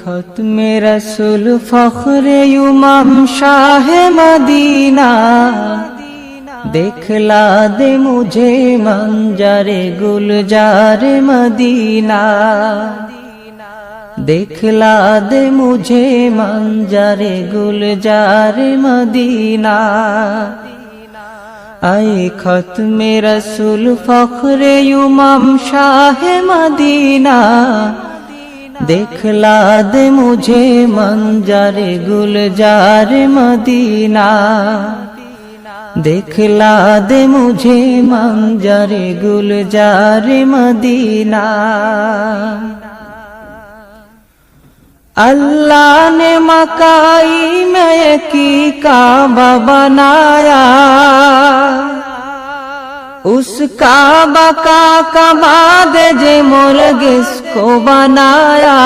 খত মে রসুল ফখরে উমাম শাহে মদিনা। দেখলা দে মুঝে মঞ্জারে গুলজার মদিনা। দেখলা দে মুঝে মঞ্জারে গুলজার মদিনা। আই খত মে রসুল ফখরে উমাম শাহে মদিনা। देखला दे मुझे मंजर गुलजार मदीना। देखला दे मुझे मंजर गुलजार मदीना। अल्लाह ने मकाई में की काबा बनाया। उस काबा का कबाद जे मुर्ग বানায়া